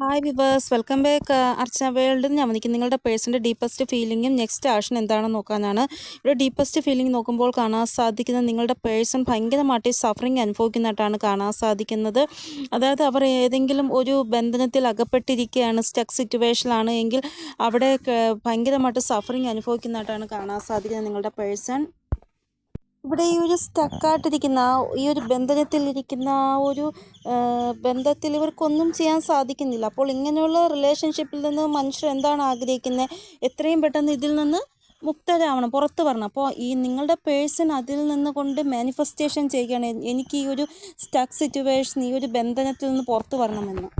Hi viewers welcome back Archa world ഞാൻ വന്നിരിക്കുന്നത് നിങ്ങളുടെ പേഴ്സന്റെ ഡീപ്പസ്റ്റ് ഫീലിങ്ങും നെക്സ്റ്റ് ആക്ഷൻ എന്താണെന്ന് നോക്കാനാണ്. ഇവിടെ ഡീപ്പസ്റ്റ് ഫീലിംഗ് നോക്കുമ്പോൾ കാണാൻ സാധിക്കുന്നത് നിങ്ങളുടെ പേഴ്സൺ ഭയങ്കരമായിട്ട് സഫറിങ് അനുഭവിക്കുന്നതായിട്ടാണ് കാണാൻ സാധിക്കുന്നത്. അതായത് അവർ ഏതെങ്കിലും ഒരു ബന്ധനത്തിൽ അകപ്പെട്ടിരിക്കുകയാണ് സ്റ്റക്ക് സിറ്റുവേഷനിലാണ് എങ്കിൽ അവിടെ ഭയങ്കരമായിട്ട് സഫറിങ് അനുഭവിക്കുന്നതായിട്ടാണ് കാണാൻ സാധിക്കുന്നത് നിങ്ങളുടെ പേഴ്സൺ ഇവിടെ ഈ ഒരു സ്റ്റക്കായിട്ടിരിക്കുന്ന ആ ഈ ഒരു ബന്ധനത്തിലിരിക്കുന്ന ആ ഒരു ബന്ധത്തിൽ ഇവർക്കൊന്നും ചെയ്യാൻ സാധിക്കുന്നില്ല. അപ്പോൾ ഇങ്ങനെയുള്ള റിലേഷൻഷിപ്പിൽ നിന്ന് മനുഷ്യർ എന്താണ് ആഗ്രഹിക്കുന്നത് എത്രയും പെട്ടെന്ന് ഇതിൽ നിന്ന് മുക്തരാവണം പുറത്ത് വരണം. അപ്പോൾ ഈ നിങ്ങളുടെ പേഴ്സൺ അതിൽ നിന്ന് കൊണ്ട് മാനിഫെസ്റ്റേഷൻ ചെയ്യുകയാണ്. എനിക്ക് ഈ ഒരു സ്റ്റക്ക് സിറ്റുവേഷൻ ഈ ഒരു ബന്ധനത്തിൽ നിന്ന് പുറത്ത് വരണമെന്ന്.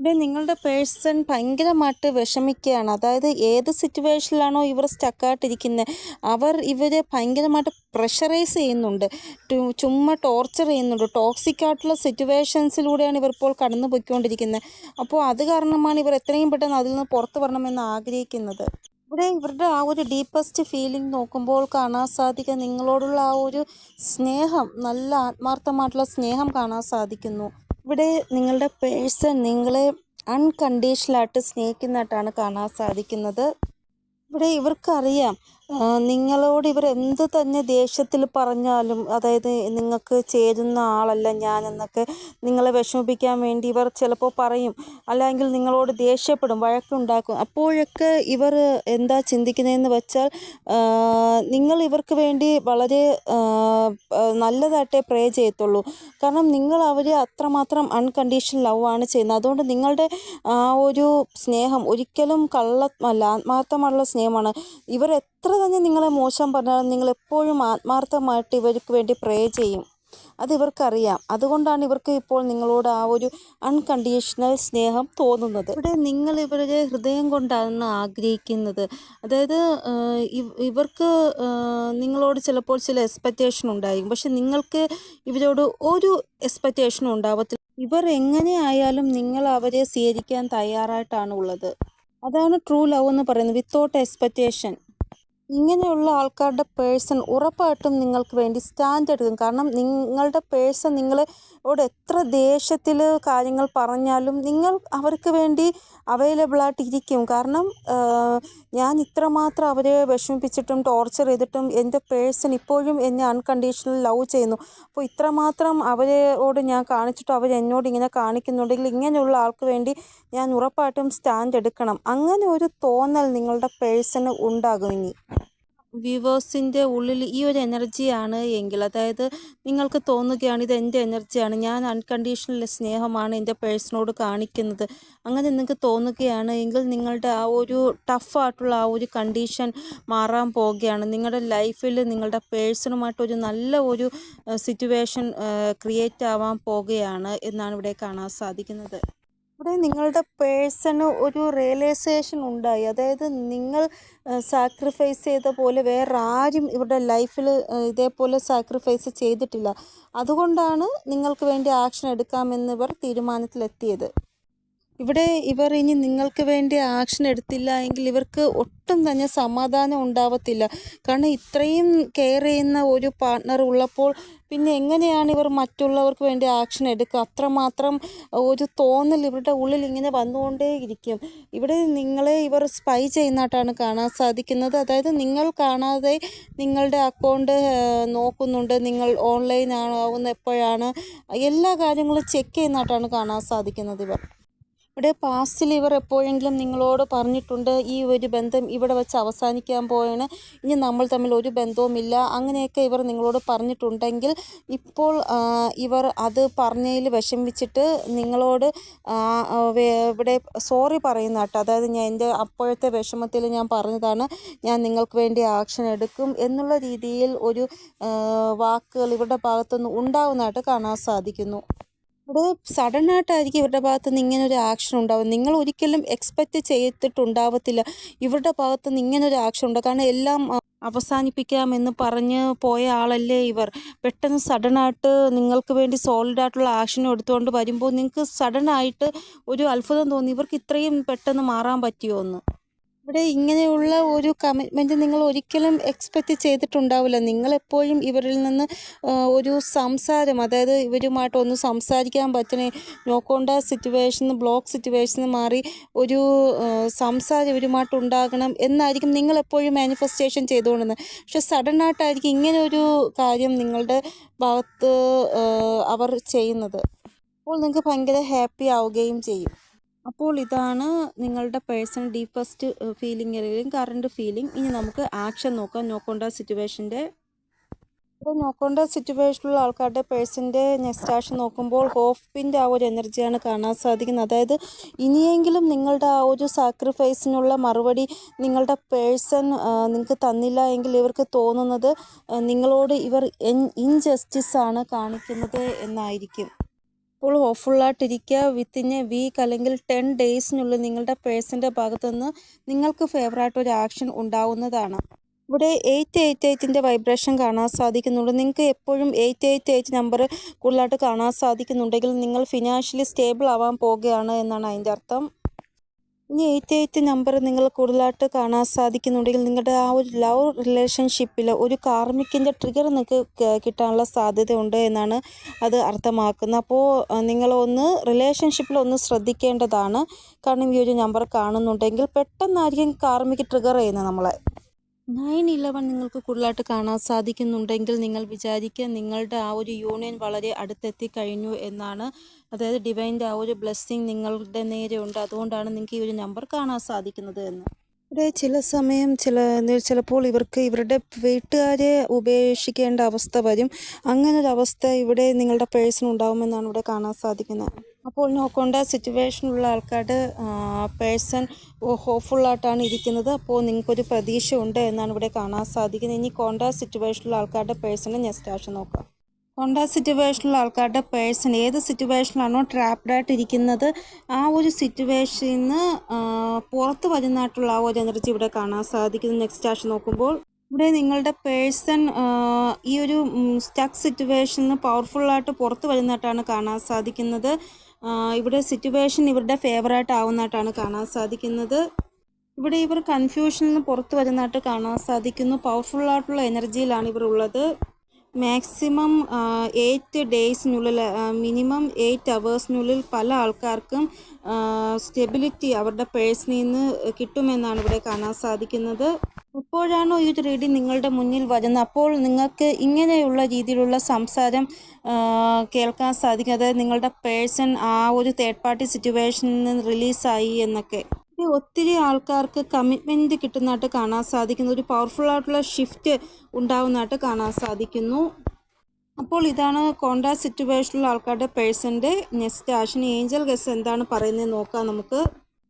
ഇവിടെ നിങ്ങളുടെ പേഴ്സൺ ഭയങ്കരമായിട്ട് വിഷമിക്കുകയാണ്. അതായത് ഏത് സിറ്റുവേഷനിലാണോ ഇവർ സ്റ്റക്കായിട്ടിരിക്കുന്നത് അവർ ഇവരെ ഭയങ്കരമായിട്ട് പ്രഷറൈസ് ചെയ്യുന്നുണ്ട്. ചുമ്മാ ടോർച്ചർ ചെയ്യുന്നുണ്ട്. ടോക്സിക് ആയിട്ടുള്ള സിറ്റുവേഷൻസിലൂടെയാണ് ഇവർ ഇപ്പോൾ കടന്നു പോയിക്കൊണ്ടിരിക്കുന്നത് അപ്പോൾ അത് കാരണമാണ് ഇവർ എത്രയും പെട്ടെന്ന് അതിൽ നിന്ന് പുറത്ത് വരണമെന്ന് ആഗ്രഹിക്കുന്നത്. ഇവിടെ ഇവരുടെ ആ ഒരു ഡീപ്പസ്റ്റ് ഫീലിംഗ് നോക്കുമ്പോൾ കാണാൻ സാധിക്കുക നിങ്ങളോടുള്ള ആ ഒരു സ്നേഹം നല്ല ആത്മാർത്ഥമായിട്ടുള്ള സ്നേഹം കാണാൻ സാധിക്കുന്നു. ഇവിടെ നിങ്ങളുടെ പേഴ്സൺ നിങ്ങളെ അൺകണ്ടീഷണലായിട്ട് സ്നേഹിക്കുന്നതായിട്ടാണ് കാണാൻ സാധിക്കുന്നത്. ഇവിടെ ഇവർക്കറിയാം നിങ്ങളോട് ഇവർ എന്ത് തന്നെ ദേഷ്യത്തിൽ പറഞ്ഞാലും അതായത് നിങ്ങൾക്ക് ചേരുന്ന ആളല്ല ഞാൻ എന്നൊക്കെ നിങ്ങളെ വിഷമിപ്പിക്കാൻ വേണ്ടി ഇവർ ചിലപ്പോൾ പറയും. അല്ലെങ്കിൽ നിങ്ങളോട് ദേഷ്യപ്പെടും വഴക്കുണ്ടാക്കും. അപ്പോഴൊക്കെ ഇവർ എന്താ ചിന്തിക്കുന്നതെന്ന് വെച്ചാൽ നിങ്ങൾ ഇവർക്ക് വേണ്ടി വളരെ നല്ലതായിട്ടേ പ്രേ ചെയ്യത്തുള്ളൂ. കാരണം നിങ്ങൾ അവരെ അത്രമാത്രം അൺകണ്ടീഷണൽ ലവ് ആണ് ചെയ്യുന്നത്. അതുകൊണ്ട് നിങ്ങളുടെ ആ ഒരു സ്നേഹം ഒരിക്കലും കള്ള അല്ല ആത്മാർത്ഥമായുള്ള സ്നേഹമാണ്. ഇവർ എത്ര തന്നെ നിങ്ങളെ മോശം പറഞ്ഞാലും നിങ്ങൾ എപ്പോഴും ആത്മാർത്ഥമായിട്ട് ഇവർക്ക് വേണ്ടി പ്രേ ചെയ്യും. അത് ഇവർക്കറിയാം. അതുകൊണ്ടാണ് ഇവർക്ക് ഇപ്പോൾ നിങ്ങളോട് ആ ഒരു അൺകണ്ടീഷണൽ സ്നേഹം തോന്നുന്നത്. ഇവിടെ നിങ്ങൾ ഇവരുടെ ഹൃദയം കൊണ്ടാണ് ആഗ്രഹിക്കുന്നത്. അതായത് ഇവർക്ക് നിങ്ങളോട് ചിലപ്പോൾ ചില എക്സ്പെക്റ്റേഷൻ ഉണ്ടായിരിക്കും. പക്ഷെ നിങ്ങൾക്ക് ഇവരോട് ഒരു എക്സ്പെക്റ്റേഷനും ഉണ്ടാവത്തില്ല. ഇവർ എങ്ങനെയായാലും നിങ്ങൾ അവരെ സ്വീകരിക്കാൻ തയ്യാറായിട്ടാണ് ഉള്ളത്. അതാണ് ട്രൂ ലവ് എന്ന് പറയുന്നത്. വിത്തൗട്ട് എക്സ്പെക്റ്റേഷൻ ഇങ്ങനെയുള്ള ആൾക്കാരുടെ പേഴ്സൺ ഉറപ്പായിട്ടും നിങ്ങൾക്ക് വേണ്ടി സ്റ്റാൻഡ് എടുക്കും. കാരണം നിങ്ങളുടെ പേഴ്സൺ നിങ്ങളോട് എത്ര ദേഷ്യത്തിൽ കാര്യങ്ങൾ പറഞ്ഞാലും നിങ്ങൾ അവർക്ക് വേണ്ടി അവൈലബിൾ ആയിട്ടിരിക്കും. കാരണം ഞാൻ ഇത്രമാത്രം അവരെ വിഷമിപ്പിച്ചിട്ടും ടോർച്ചർ ചെയ്തിട്ടും എന്റെ പേഴ്സൺ ഇപ്പോഴും എന്നെ അൺകണ്ടീഷണൽ ലവ് ചെയ്യുന്നു. അപ്പോൾ ഇത്രമാത്രം അവരോട് ഞാൻ കാണിച്ചിട്ടും അവർ എന്നോട് ഇങ്ങനെ കാണിക്കുന്നുണ്ടെങ്കിൽ ഇങ്ങനെയുള്ള ആൾക്ക് വേണ്ടി ഞാൻ ഉറപ്പായിട്ടും സ്റ്റാൻഡ് എടുക്കണം. അങ്ങനെ ഒരു തോന്നൽ നിങ്ങളുടെ പേഴ്സണ് ഉണ്ടാകും ഇനി. വ്യൂവേഴ്സിന്റെ ഉള്ളിൽ ഈ ഒരു എനർജിയാണ് എങ്കിൽ അതായത് നിങ്ങൾക്ക് തോന്നുകയാണ് ഇത് എന്റെ എനർജിയാണ് ഞാൻ അൺകണ്ടീഷണൽ സ്നേഹമാണ് എന്റെ പേഴ്സണോട് കാണിക്കുന്നത്. അങ്ങനെ നിങ്ങൾക്ക് തോന്നുകയാണ് എങ്കിൽ നിങ്ങളുടെ ആ ഒരു ടഫായിട്ടുള്ള ആ ഒരു കണ്ടീഷൻ മാറാൻ പോവുകയാണ്. നിങ്ങളുടെ ലൈഫിൽ നിങ്ങളുടെ പേഴ്സണുമായിട്ട് ഒരു നല്ല ഒരു സിറ്റുവേഷൻ ക്രിയേറ്റ് ആവാൻ പോവുകയാണ് എന്നാണ് ഇവിടെ കാണാൻ സാധിക്കുന്നത്. ഇവിടെ നിങ്ങളുടെ പേഴ്സണ് ഒരു റിയലൈസേഷൻ ഉണ്ടായി. അതായത് നിങ്ങൾ സാക്രിഫൈസ് ചെയ്ത പോലെ വേറെ ആരും ഇവരുടെ ലൈഫിൽ ഇതേപോലെ സാക്രിഫൈസ് ചെയ്തിട്ടില്ല. അതുകൊണ്ടാണ് നിങ്ങൾക്ക് വേണ്ടി ആക്ഷൻ എടുക്കാമെന്ന് ഇവർ തീരുമാനത്തിലെത്തിയത്. ഇവിടെ ഇവർ ഇനി നിങ്ങൾക്ക് വേണ്ടി ആക്ഷൻ എടുത്തില്ല എങ്കിൽ ഇവർക്ക് ഒട്ടും തന്നെ സമാധാനം ഉണ്ടാവത്തില്ല. കാരണം ഇത്രയും കെയർ ചെയ്യുന്ന ഒരു പാർട്ണർ ഉള്ളപ്പോൾ പിന്നെ എങ്ങനെയാണ് ഇവർ മറ്റുള്ളവർക്ക് വേണ്ടി ആക്ഷൻ എടുക്കുക? അത്രമാത്രം ഒരു തോന്നൽ ഇവരുടെ ഉള്ളിൽ ഇങ്ങനെ വന്നുകൊണ്ടേ ഇരിക്കും ഇവിടെ നിങ്ങളെ ഇവർ സ്പൈ ചെയ്യുന്നതായിട്ടാണ് കാണാൻ സാധിക്കുന്നത്. അതായത് നിങ്ങൾ കാണാതെ നിങ്ങളുടെ അക്കൗണ്ട് നോക്കുന്നുണ്ട്. നിങ്ങൾ ഓൺലൈൻ ആവുന്ന എപ്പോഴാണ്? എല്ലാ കാര്യങ്ങളും ചെക്ക് ചെയ്യുന്നതായിട്ടാണ് കാണാൻ സാധിക്കുന്നത് ഇവർ. ഇവിടെ പാസ്റ്റിൽ ഇവർ എപ്പോഴെങ്കിലും നിങ്ങളോട് പറഞ്ഞിട്ടുണ്ട് ഈ ഒരു ബന്ധം ഇവിടെ വെച്ച് അവസാനിക്കാൻ പോയാണ് ഇനി നമ്മൾ തമ്മിൽ ഒരു ബന്ധവുമില്ല. അങ്ങനെയൊക്കെ ഇവർ നിങ്ങളോട് പറഞ്ഞിട്ടുണ്ടെങ്കിൽ ഇപ്പോൾ ഇവർ അത് പറഞ്ഞതിൽ വിഷമിച്ചിട്ട് നിങ്ങളോട് ഇവിടെ സോറി പറയുന്ന കേട്ടോ. അതായത് ഞാൻ എന്റെ അപ്പോഴത്തെ വിഷമത്തിൽ ഞാൻ പറഞ്ഞതാണ് ഞാൻ നിങ്ങൾക്ക് വേണ്ടി ആക്ഷൻ എടുക്കും എന്നുള്ള രീതിയിൽ ഒരു വാക്കുകൾ ഇവരുടെ ഭാഗത്തുനിന്ന് ഉണ്ടാവുന്നതായിട്ട് കാണാൻ സാധിക്കുന്നു. ഇവിടെ സഡൻ ആയിട്ടായിരിക്കും ഇവരുടെ ഭാഗത്ത് നിന്ന് ഇങ്ങനെ ഒരു ആക്ഷൻ ഉണ്ടാവും നിങ്ങൾ ഒരിക്കലും എക്സ്പെക്റ്റ് ചെയ്തിട്ടുണ്ടാവത്തില്ല ഇവരുടെ ഭാഗത്ത് നിന്ന് ഇങ്ങനെ ഒരു ആക്ഷൻ ഉണ്ടാവും കാരണം എല്ലാം അവസാനിപ്പിക്കാമെന്ന് പറഞ്ഞ് പോയ ആളല്ലേ ഇവർ. പെട്ടെന്ന് സഡൻ ആയിട്ട് നിങ്ങൾക്ക് വേണ്ടി സോളിഡ് ആയിട്ടുള്ള ആക്ഷൻ എടുത്തുകൊണ്ട് വരുമ്പോൾ നിങ്ങൾക്ക് സഡൻ ആയിട്ട് ഒരു അത്ഭുതം തോന്നി. ഇവർക്ക് ഇത്രയും പെട്ടെന്ന് മാറാൻ പറ്റിയോ എന്ന്. ഇവിടെ ഇങ്ങനെയുള്ള ഒരു കമ്മിറ്റ്മെന്റ് നിങ്ങൾ ഒരിക്കലും എക്സ്പെക്റ്റ് ചെയ്തിട്ടുണ്ടാവില്ല. നിങ്ങളെപ്പോഴും ഇവരിൽ നിന്ന് ഒരു സംസാരം അതായത് ഇവരുമായിട്ടൊന്ന് സംസാരിക്കാൻ പറ്റണേ നോക്കേണ്ട സിറ്റുവേഷൻ ബ്ലോക്ക് സിറ്റുവേഷൻ മാറി ഒരു സംസാരം ഇവരുമായിട്ട് ഉണ്ടാകണം എന്നായിരിക്കും നിങ്ങളെപ്പോഴും മാനിഫെസ്റ്റേഷൻ ചെയ്തുകൊണ്ടിരുന്നത്. പക്ഷെ സഡൻ ആയിട്ടായിരിക്കും ഇങ്ങനെ ഒരു കാര്യം നിങ്ങളുടെ ഭാഗത്ത് അവർ ചെയ്യുന്നത്. അപ്പോൾ നിങ്ങൾക്ക് ഭയങ്കര ഹാപ്പി ആവുകയും ചെയ്യും. അപ്പോൾ ഇതാണ് നിങ്ങളുടെ പേഴ്സണൽ ഡീപ്പസ്റ്റ് ഫീലിംഗ് അല്ലെങ്കിൽ കറണ്ട് ഫീലിംഗ് ഇനി നമുക്ക് ആക്ഷൻ നോക്കാം. നോക്കോണ്ട സിറ്റുവേഷന്റെ ഇപ്പോൾ നോക്കേണ്ട സിറ്റുവേഷനിലുള്ള ആൾക്കാരുടെ പേഴ്സന്റെ നെക്സ്റ്റ് ആക്ഷൻ നോക്കുമ്പോൾ ഹോപ്പിന്റെ ആ ഒരു എനർജിയാണ് കാണാൻ സാധിക്കുന്നത്. അതായത് ഇനിയെങ്കിലും നിങ്ങളുടെ ആ ഒരു സാക്രിഫൈസിനുള്ള മറുപടി നിങ്ങളുടെ പേഴ്സൺ നിങ്ങൾക്ക് തന്നില്ല എങ്കിൽ ഇവർക്ക് തോന്നുന്നത് നിങ്ങളോട് ഇവർ ഇൻജസ്റ്റിസ് ആണ് കാണിക്കുന്നത് എന്നായിരിക്കും. അപ്പോൾ ഹോപ്പ്ഫുള്ളായിട്ടിരിക്കുക വിത്തിൻ എ വീക്ക് അല്ലെങ്കിൽ ടെൻ ഡേയ്സിനുള്ളിൽ നിങ്ങളുടെ പേഴ്സന്റെ ഭാഗത്തുനിന്ന് നിങ്ങൾക്ക് ഫേവറായിട്ട് ഒരു ആക്ഷൻ ഉണ്ടാവുന്നതാണ്. ഇവിടെ എയ്റ്റ് എയ്റ്റ് എയ്റ്റിന്റെ വൈബ്രേഷൻ കാണാൻ സാധിക്കുന്നുണ്ട്. നിങ്ങൾക്ക് എപ്പോഴും എയ്റ്റ് എയ്റ്റ് എയ്റ്റ് നമ്പർ കൂടുതലായിട്ട് കാണാൻ സാധിക്കുന്നുണ്ടെങ്കിൽ നിങ്ങൾ ഫിനാൻഷ്യലി സ്റ്റേബിൾ ആവാൻ പോവുകയാണ് എന്നാണ് അതിന്റെ അർത്ഥം. ഇനി എയ്റ്റ് എയ്റ്റ് നമ്പർ നിങ്ങൾ കൂടുതലായിട്ട് കാണാൻ സാധിക്കുന്നുണ്ടെങ്കിൽ നിങ്ങളുടെ ആ ഒരു ലവ് റിലേഷൻഷിപ്പിൽ ഒരു കാർമിക്കിന്റെ ട്രിഗർ നിങ്ങൾക്ക് കിട്ടാനുള്ള സാധ്യതയുണ്ട് എന്നാണ് അത് അർത്ഥമാക്കുന്നത്. അപ്പോൾ നിങ്ങളൊന്ന് റിലേഷൻഷിപ്പിൽ ഒന്ന് ശ്രദ്ധിക്കേണ്ടതാണ്. കാരണം ഈ ഒരു നമ്പർ കാണുന്നുണ്ടെങ്കിൽ പെട്ടെന്നായിരിക്കും കാർമിക്ക് ട്രിഗർ ചെയ്യുന്നത് നമ്മളെ. നയൻ ഇലവൻ നിങ്ങൾക്ക് കൂടുതലായിട്ട് കാണാൻ സാധിക്കുന്നുണ്ടെങ്കിൽ നിങ്ങൾ വിചാരിക്കുക നിങ്ങളുടെ ആ ഒരു യൂണിയൻ വളരെ അടുത്തെത്തി കഴിഞ്ഞു എന്നാണ്. അതായത് ഡിവൈന്റെ ആ ഒരു ബ്ലെസ്സിങ് നിങ്ങളുടെ നേരെ ഉണ്ട് അതുകൊണ്ടാണ് നിങ്ങൾക്ക് ഈ ഒരു നമ്പർ കാണാൻ സാധിക്കുന്നത് എന്ന്. ഇവിടെ ചില സമയം ചില ചിലപ്പോൾ ഇവർക്ക് ഇവരുടെ വീട്ടുകാരെ ഉപേക്ഷിക്കേണ്ട അവസ്ഥ വരും. അങ്ങനെ ഒരു അവസ്ഥ ഇവിടെ നിങ്ങളുടെ പേഴ്സൺ ഉണ്ടാവുമെന്നാണ് ഇവിടെ കാണാൻ സാധിക്കുന്നത്. അപ്പോൾ നോക്കേണ്ട സിറ്റുവേഷനുള്ള ആൾക്കാരുടെ പേഴ്സൺ ഹോപ്പ്ഫുള്ളായിട്ടാണ് ഇരിക്കുന്നത്. അപ്പോൾ നിങ്ങൾക്കൊരു പ്രതീക്ഷ ഉണ്ട് എന്നാണ് ഇവിടെ കാണാൻ സാധിക്കുന്നത്. ഇനി കോണ്ട സിറ്റുവേഷനുള്ള ആൾക്കാരുടെ പേഴ്സണെ നെക്സ്റ്റ് ആഴ്ച നോക്കാം. കോണ്ട സിറ്റുവേഷനിലുള്ള ആൾക്കാരുടെ പേഴ്സൺ ഏത് സിറ്റുവേഷനിലാണോ ട്രാപ്ഡ് ആയിട്ട് ഇരിക്കുന്നത് ആ ഒരു സിറ്റുവേഷനിൽ നിന്ന് പുറത്ത് വരുന്നതായിട്ടുള്ള ആ ഒരു എനർജി ഇവിടെ കാണാൻ സാധിക്കുന്നു. നെക്സ്റ്റ് ആഴ്ച നോക്കുമ്പോൾ ഇവിടെ നിങ്ങളുടെ പേഴ്സൺ ഈ ഒരു സ്റ്റക്ക് സിറ്റുവേഷനിൽ പവർഫുള്ളായിട്ട് പുറത്ത് വരുന്നതായിട്ടാണ് കാണാൻ സാധിക്കുന്നത്. ഇവിടെ സിറ്റുവേഷൻ ഇവരുടെ ഫേവറായിട്ട് ആവുന്നതായിട്ടാണ് കാണാൻ സാധിക്കുന്നത്. ഇവിടെ ഇവർ കൺഫ്യൂഷനിൽ നിന്ന് പുറത്ത് വരുന്നതായിട്ട് കാണാൻ സാധിക്കുന്നു. പവർഫുള്ളായിട്ടുള്ള എനർജിയിലാണ് ഇവർ ഉള്ളത്. മാക്സിമം എയ്റ്റ് ഡേയ്സിനുള്ളിൽ മിനിമം എയ്റ്റ് അവേഴ്സിനുള്ളിൽ പല ആൾക്കാർക്കും സ്റ്റെബിലിറ്റി അവരുടെ പേഴ്സിൽ നിന്ന് കിട്ടുമെന്നാണ് ഇവിടെ കാണാൻ സാധിക്കുന്നത്. എപ്പോഴാണോ ഈ ഒരു നിങ്ങളുടെ മുന്നിൽ വരുന്നത്? അപ്പോൾ നിങ്ങൾക്ക് ഇങ്ങനെയുള്ള രീതിയിലുള്ള സംസാരം കേൾക്കാൻ സാധിക്കും. അതായത് നിങ്ങളുടെ പേഴ്സൺ ആ ഒരു തേർഡ് പാർട്ടി സിറ്റുവേഷനിൽ നിന്ന് റിലീസായി എന്നൊക്കെ. ഒത്തിരി ആൾക്കാർക്ക് കമ്മിറ്റ്മെന്റ് കിട്ടുന്നതായിട്ട് കാണാൻ സാധിക്കുന്നു. ഒരു പവർഫുൾ ആയിട്ടുള്ള ഷിഫ്റ്റ് ഉണ്ടാകുന്നതായിട്ട് കാണാൻ സാധിക്കുന്നു. അപ്പോൾ ഇതാണ് കോണ്ടാക്ട് സിറ്റുവേഷനിലുള്ള ആൾക്കാരുടെ പേഴ്സന്റെ നെക്സ്റ്റ് ആഷൻ ഏഞ്ചൽ ഗസ് എന്താണ് പറയുന്നത് നോക്കാം നമുക്ക്.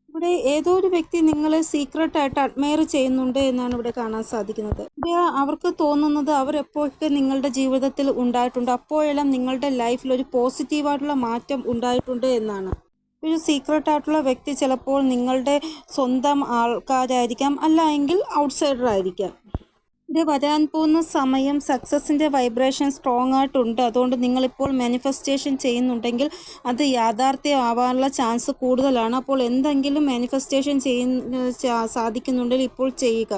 ഇവിടെ ഏതോ ഒരു വ്യക്തി നിങ്ങളെ സീക്രട്ടായിട്ട് അഡ്മയർ ചെയ്യുന്നുണ്ട് എന്നാണ് ഇവിടെ കാണാൻ സാധിക്കുന്നത്. ഇവിടെ അവർക്ക് തോന്നുന്നത് അവർ എപ്പോഴൊക്കെ നിങ്ങളുടെ ജീവിതത്തിൽ ഉണ്ടായിട്ടുണ്ട് അപ്പോഴെല്ലാം നിങ്ങളുടെ ലൈഫിൽ ഒരു പോസിറ്റീവായിട്ടുള്ള മാറ്റം ഉണ്ടായിട്ടുണ്ട് എന്നാണ്. ഒരു സീക്രട്ട് ആയിട്ടുള്ള വ്യക്തി ചിലപ്പോൾ നിങ്ങളുടെ സ്വന്തം ആൾക്കാരായിരിക്കാം അല്ല എങ്കിൽ ഔട്ട്സൈഡർ ആയിരിക്കാം. ഇത് വരാൻ പോകുന്ന സമയം സക്സസിന്റെ വൈബ്രേഷൻ സ്ട്രോങ് ആയിട്ടുണ്ട്. അതുകൊണ്ട് നിങ്ങളിപ്പോൾ മാനിഫെസ്റ്റേഷൻ ചെയ്യുന്നുണ്ടെങ്കിൽ അത് യാഥാർത്ഥ്യമാവാനുള്ള ചാൻസ് കൂടുതലാണ്. അപ്പോൾ എന്തെങ്കിലും മാനിഫെസ്റ്റേഷൻ ചെയ്യുന്ന സാധിക്കുന്നുണ്ടെങ്കിൽ ഇപ്പോൾ ചെയ്യുക.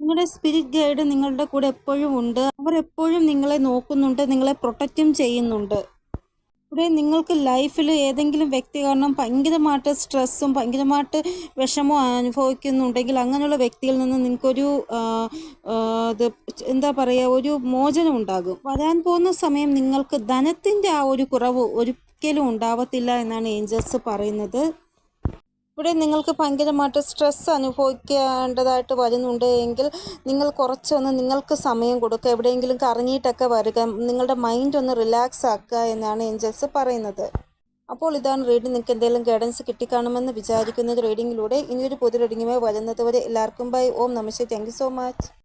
നിങ്ങളുടെ സ്പിരിറ്റ് ഗൈഡ് നിങ്ങളുടെ കൂടെ എപ്പോഴും ഉണ്ട്. അവർ എപ്പോഴും നിങ്ങളെ നോക്കുന്നുണ്ട് നിങ്ങളെ പ്രൊട്ടക്റ്റും ചെയ്യുന്നുണ്ട്. ഇവിടെ നിങ്ങൾക്ക് ലൈഫിൽ ഏതെങ്കിലും വ്യക്തി കാരണം ഭയങ്കരമായിട്ട് സ്ട്രെസ്സും ഭയങ്കരമായിട്ട് വിഷമവും അനുഭവിക്കുന്നുണ്ടെങ്കിൽ അങ്ങനെയുള്ള വ്യക്തിയിൽ നിന്ന് നിങ്ങൾക്കൊരു ഇത് എന്താ പറയുക ഒരു മോചനം ഉണ്ടാകും. വരാൻ പോകുന്ന സമയം നിങ്ങൾക്ക് ധനത്തിന്റെ ആ ഒരു കുറവ് ഒരിക്കലും ഉണ്ടാവത്തില്ല എന്നാണ് ഏഞ്ചൽസ് പറയുന്നത്. ഇവിടെ നിങ്ങൾക്ക് ഭയങ്കരമായിട്ട് സ്ട്രെസ് അനുഭവിക്കേണ്ടതായിട്ട് വരുന്നുണ്ട് എങ്കിൽ നിങ്ങൾ കുറച്ചൊന്ന് നിങ്ങൾക്ക് സമയം കൊടുക്കുക. എവിടെയെങ്കിലും കറങ്ങിയിട്ടൊക്കെ വരിക. നിങ്ങളുടെ മൈൻഡ് ഒന്ന് റിലാക്സ് ആക്കുക എന്നാണ് ഏഞ്ചൽസ് പറയുന്നത്. അപ്പോൾ ഇതാണ് റീഡിംഗ് നിങ്ങൾക്ക് എന്തെങ്കിലും ഗൈഡൻസ് കിട്ടിക്കാണുമെന്ന് വിചാരിക്കുന്നത് റീഡിങ്ങിലൂടെ ഇനിയൊരു പുതിയ റീഡിങ്ങുമായി വരുന്നത് വരെ എല്ലാവർക്കും ബൈ ഓം നമസ്തേ താങ്ക് സോ മച്ച്